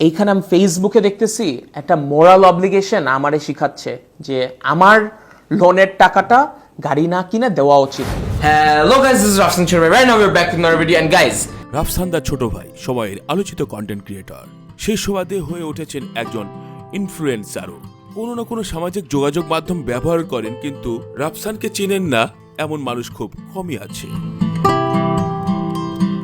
এইখানে আমি ফেসবুকে দেখতেছি একটা মোরাল অব্লিগেশন আমারে শিখাচ্ছে যে আমার লোনের টাকাটা গাড়ি না কিনে দেওয়া উচিত। Hello guys, this is Rafsan Churbe. Right now we're back with another video and guys, রাফসান্দা ছোট ভাই সময়ের আলোচিত কন্টেন্ট ক্রিয়েটর সেই সুবাদে হয়ে উঠেছেন একজন ইনফ্লুয়েন্সারও কোনো না কোনো সামাজিক যোগাযোগ মাধ্যম ব্যবহার করেন কিন্তু রাফসানকে চেনেন না এমন মানুষ খুব কমই আছে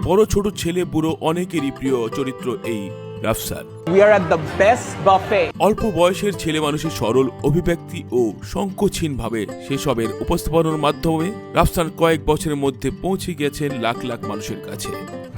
বড় ছোট ছেলে বুড়ো অনেকেরই প্রিয় চরিত্র এই Rafsan. We are at the best buffet অল্প বয়সের ছেলে মানুষের সরল অভিব্যক্তি ও সংকোচহীন ভাবে সেসবের উপস্থাপনার মাধ্যমে রাফসান কয়েক বছরের মধ্যে পৌঁছে গেছেন লাখ লাখ মানুষের কাছে।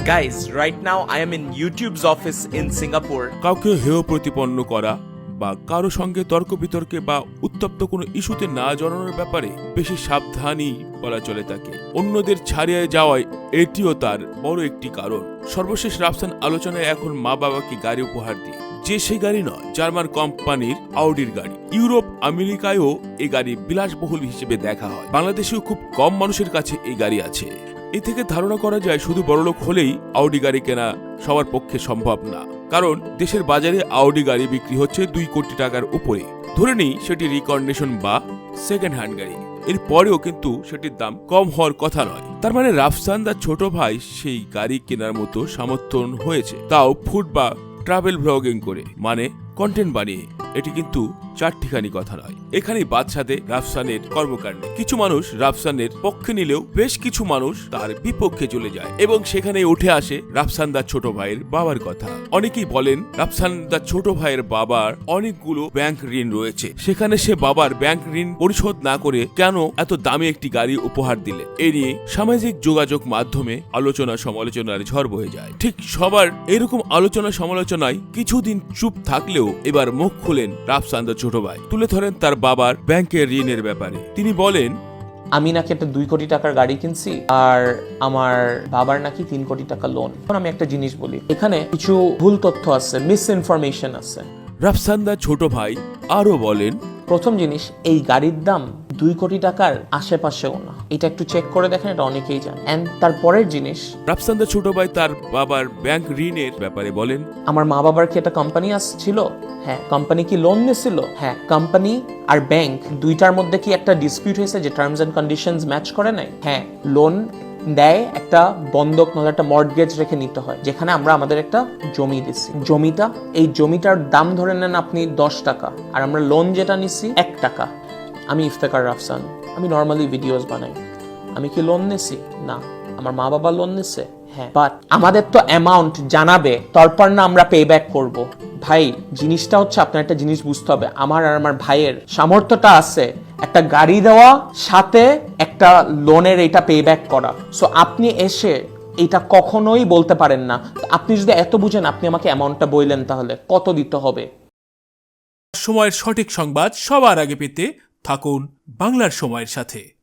Guys right now I am in YouTube's office in Singapore কাউকে হেয় প্রতিপন্ন করা বা কারও সঙ্গে তর্ক বিতর্কে বা উত্তপ্ত কোনো ইস্যুতে না জড়ানোর ব্যাপারে বেশি সাবধানই বলা চলে তাকে। অন্যদের ছাড়িয়ে যাওয়ায় এটিও তার বড় একটি কারণ। সর্বশেষ রাফসান আলোচনায় এখন মা বাবাকে গাড়ি উপহার দিয়ে। যে সেই গাড়ি নয়, জার্মান কোম্পানির আউডির গাড়ি। ইউরোপ, আমেরিকায়ও এই গাড়ি বিলাসবহুল হিসেবে দেখা হয়। বাংলাদেশেও খুব কম মানুষের কাছে এই গাড়ি আছে। এ থেকে ধারণা করা যায় শুধু বড়লোক হলেই আউডি গাড়ি কেনা সবার পক্ষে সম্ভব না। কারণ দেশের বাজারে আউডি গাড়ি বিক্রি হচ্ছে দুই কোটি টাকার উপরে। ধরে নিই সেটি রিকন্ডিশন বা সেকেন্ড হ্যান্ড গাড়ি। এর পরেও কিন্তু সেটির দাম কম হওয়ার কথা নয়। তার মানে রাফসান দা ছোট ভাই সেই গাড়ি কেনার মতো সামর্থ্য হয়েছে। তাও ফুড বা ট্রাভেল ব্লগিং করে। মানে কন্টেন্ট বানিয়ে। এটি কিন্তু চারটিখানি কথা নয়। এখানেই বাদশাদে রাফসানের কর্মকাণ্ডে। কিছু মানুষ রাফসানের পক্ষে নিলেও বেশ কিছু মানুষ তার বিপক্ষে চলে যায় এবং সেখানে উঠে আসে রাফসান দা ছোট ভাইয়ের বাবার কথা। অনেকেই বলেন, রাফসান দা ছোট ভাইয়ের বাবার অনেকগুলো ব্যাংক ঋণ রয়েছে। সেখানে সে বাবার ব্যাংক ঋণ পরিশোধ না করে কেন এত দামি একটি গাড়ি উপহার দিলে এ নিয়ে সামাজিক যোগাযোগ মাধ্যমে আলোচনা সমালোচনার ঝড় বয়ে যায়। ঠিক সবার এরকম আলোচনা সমালোচনায় কিছুদিন চুপ থাকলেও এবার মুখ খুলেন রাফসান দা ছোট ভাই। তুলে ধরেন তার বাবার ব্যাংকের ঋণের ব্যাপারে। তিনি বলেন আমি নাকি একটা দুই কোটি টাকার গাড়ি কিনছি আর আমার বাবার নাকি তিন কোটি টাকা লোন এখন আমি একটা জিনিস বলি এখানে কিছু ভুল তথ্য আছে মিস ইনফরমেশন আছে। রাফসান্দা ছোট ভাই আরও বলেন প্রথম জিনিস এই গাড়ির দাম দুই কোটি টাকার আশেপাশেও না। এটা একটু চেক করে দেখেন এটা অনেকেই জানে। অ্যান্ড তারপরের জিনিস রাফসান দা ছোট ভাই তার বাবার ব্যাংক ঋণের ব্যাপারে বলেন। আমার মা বাবার কি একটা কোম্পানি ছিল হ্যাঁ কোম্পানি কি লোন নিয়েছিল? হ্যাঁ কোম্পানি আর ব্যাংক দুইটার মধ্যে কি একটা ডিসপিউট হয়েছে যে টার্মস এন্ড কন্ডিশনস ম্যাচ করে নাই? হ্যাঁ লোন দেয় একটা বন্ধক নয় একটা মর্টগেজ রেখে নিতে হয় যেখানে আমরা আমাদের একটা জমি দিছি জমিটা এই জমিটার দাম ধরে নেন আপনি দশ টাকা আর আমরা লোন যেটা নিচ্ছি এক টাকা। আমি ইফতেকার রাফসান, আমি নর্মালি ভিডিওস বানাই। আমি কি লোন নিছি? না। আমার মা বাবা লোন নিছে? হ্যাঁ। বাট আমাদের তো অ্যামাউন্ট জানাবে, তারপর না আমরা পে ব্যাক করব। ভাই, জিনিসটা হচ্ছে আপনার একটা জিনিস বুঝতে হবে। আমার আর আমার ভাইয়ের সামর্থ্যটা আছে একটা গাড়ি দেওয়া, সাথে একটা লোনের এটা পে ব্যাক করা। সো আপনি এসে এটা কখনোই বলতে পারেন না। আপনি যদি এত বুঝেন, আপনি আমাকে অ্যামাউন্টটা বললেন তাহলে কত দিতে হবে? সময়ের সঠিক সংবাদ সবার আগে পেতে থাকুন বাংলার সময়ের সাথে।